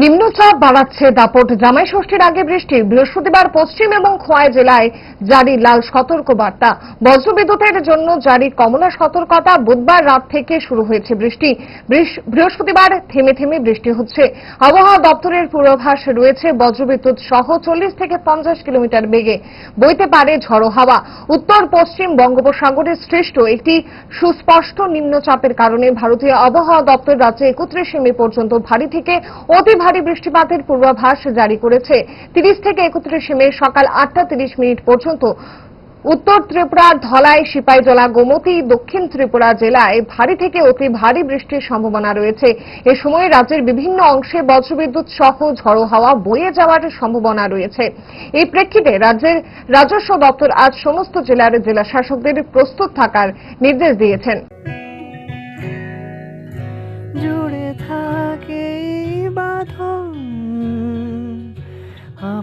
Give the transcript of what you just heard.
নিম্নচাপ বাড়াচ্ছে দাপট। জামাই ষষ্ঠীর আগে বৃষ্টি, বৃহস্পতিবার পশ্চিম এবং খোয়াই জেলায় জারি লাল সতর্ক বার্তা বজ্রবিদ্যুতের জন্য জারি কমলা সতর্কতা বুধবার রাত থেকে শুরু হয়েছে বৃষ্টি। বৃহস্পতিবার থেমে থেমে বৃষ্টি হচ্ছে। আবহাওয়া দপ্তরের পূর্বাভাস রয়েছে, বজ্রবিদ্যুৎ সহ চল্লিশ থেকে পঞ্চাশ কিলোমিটার বেগে বইতে পারে ঝড়ো হাওয়া। উত্তর পশ্চিম বঙ্গোপসাগরে সৃষ্ট একটি সুস্পষ্ট নিম্নচাপের কারণে ভারতীয় আবহাওয়া দপ্তর রাজ্যে একত্রিশে মে পর্যন্ত ভারী থেকে অতি ভারী বৃষ্টিপাতের পূর্বাভাস জারি করেছে। তিরিশ থেকে একত্রিশে মে সকাল আটটা তিরিশ মিনিট পর্যন্ত উত্তর ত্রিপুরার ধলাই সিপাহীজলা গোমতী, দক্ষিণ ত্রিপুরা জেলায় ভারী থেকে অতি ভারী বৃষ্টির সম্ভাবনা রয়েছে। এ সময় রাজ্যের বিভিন্ন অংশে বজ্রবিদ্যুৎ সহ ঝড়ো হাওয়া বয়ে যাওয়ার সম্ভাবনা রয়েছে। এই প্রেক্ষিতে রাজ্যের রাজস্ব দপ্তর আজ সমস্ত জেলার জেলা শাসকদের প্রস্তুত থাকার নির্দেশ দিয়েছেন।